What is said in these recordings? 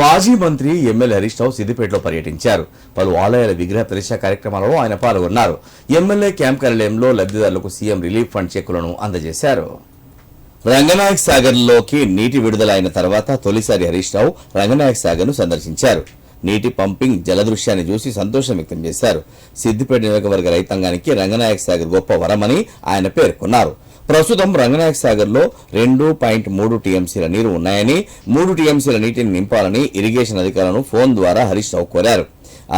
మాజీ మంత్రి ఎమ్మెల్యే హరీష్ రావు సిద్దిపేటలో పర్యటించారు. పలు ఆలయాల విగ్రహ ప్రతిష్ట కార్యక్రమాలలో ఆయన పాల్గొన్నారు. ఎమ్మెల్యే క్యాంప్ కార్యాలయంలో లబ్ధిదారులకు సీఎం రిలీఫ్ ఫండ్ చెక్కులను అందజేశారు. రంగనాయక్ సాగర్లోకి నీటి విడుదల అయిన తర్వాత తొలిసారి హరీష్ రావు రంగనాయక్ సాగర్ను సందర్శించారు. నీటి పంపింగ్ జలదృశ్యాన్ని చూసి సంతోషం వ్యక్తం చేశారు. సిద్దిపేట నియోజకవర్గ రైతాంగానికి రంగనాయక సాగర్ గొప్ప వరమని ఆయన పేర్కొన్నారు. ప్రస్తుతం రంగనాయక సాగర్లో రెండు పాయింట్ మూడు టీఎంసీల నీరు ఉన్నాయని మూడు టీఎంసీల నీటిని నింపాలని ఇరిగేషన్ అధికారులను ఫోన్ ద్వారా హరీష్ రావు కోరారు.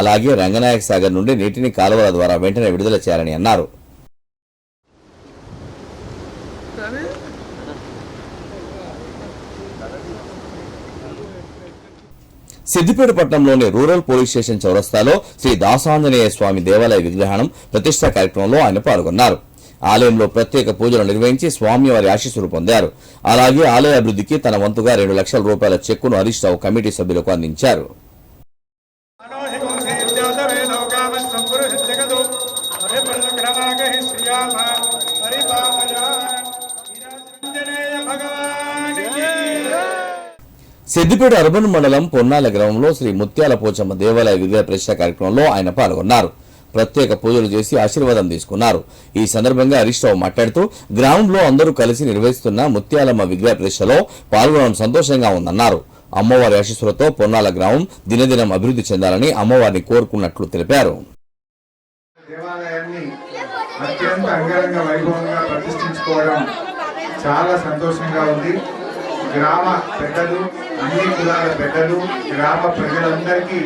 అలాగే రంగనాయక సాగర్ నుండి నీటిని కాలువల ద్వారా వెంటనే విడుదల చేయాలని అన్నారు. సిద్దిపేట పట్టణంలోని రూరల్ పోలీస్ స్టేషన్ చౌరస్తాలో శ్రీ దాసాంజనేయ స్వామి దేవాలయ విగ్రహణం ప్రతిష్టా కార్యక్రమంలో ఆయన పాల్గొన్నారు. ఆలయంలో ప్రత్యేక పూజలు నిర్వహించి స్వామివారి ఆశీస్సులు పొందారు. అలాగే ఆలయ అభివృద్ధికి తన వంతుగా రెండు లక్షల రూపాయల చెక్కును హరీష్ రావు కమిటీ సభ్యులకు అందించారు. సిద్దిపేట అర్బన్ మండలం పొన్నాల గ్రామంలో శ్రీ ముత్యాల పోచమ్మ దేవాలయ విగ్రహ ప్రతిష్ట కార్యక్రమంలో ఆయన పాల్గొన్నారు. ప్రత్యేక పూజలు చేసి ఆశీర్వాదం తీసుకున్నారు. ఈ సందర్భంగా హరీష్ రావు మాట్లాడుతూ గ్రామంలో అందరూ కలిసి నిర్వహిస్తున్న ముత్యాలమ్మ విగ్రహ ప్రతిష్టలో పాల్గొనడం సంతోషంగా ఉందన్నారు. అమ్మవారి ఆశీస్సులతో పొన్నాల గ్రామం దినదినం అభివృద్ధి చెందాలని అమ్మవారిని కోరుకున్నట్లు తెలిపారు. అత్యంత అంగరంగ వైభవంగా ప్రతిష్ఠించుకోవడం చాలా సంతోషంగా ఉంది. గ్రామ పెద్దలు అన్ని కులాల పెద్దలు గ్రామ ప్రజలందరికీ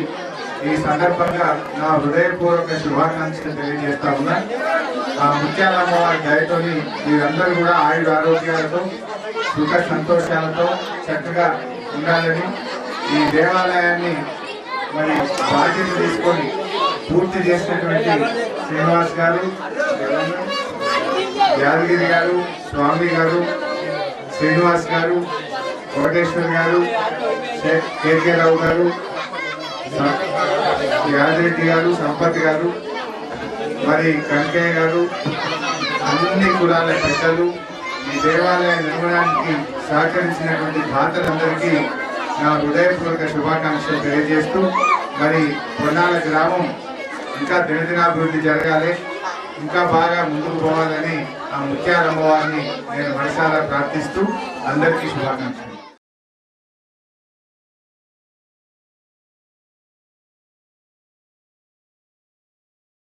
ఈ సందర్భంగా నా హృదయపూర్వక శుభాకాంక్షలు తెలియజేస్తా ఉన్నా. ఆ ముత్యాలమ్మ వారి దయతోని మీరందరూ కూడా ఆయుర ఆరోగ్యాలతో సుఖ సంతోషాలతో చక్కగా ఉండాలని ఈ దేవాలయాన్ని మరి బాధ్యత తీసుకొని పూర్తి చేసినటువంటి శ్రీనివాస్ గారు యాదగిరి గారు స్వామి గారు శ్రీనివాస్ గారు కోటేశ్వర్ గారు కేకే రావు గారు యాదిరెడ్డి గారు సంపత్ గారు మరి కనకయ్య గారు అన్ని కులాల పెద్దలు ఈ దేవాలయ నిర్మాణానికి సహకరించినటువంటి దాతలందరికీ నా హృదయపూర్వక శుభాకాంక్షలు తెలియజేస్తూ మరి పొన్నాల గ్రామం ఇంకా దినదినాభివృద్ధి జరగాలి ఇంకా బాగా ముందుకు పోవాలని ఆ ముత్యాలమ్మవారిని నేను మనసారా ప్రార్థిస్తూ అందరికీ శుభాకాంక్షలు.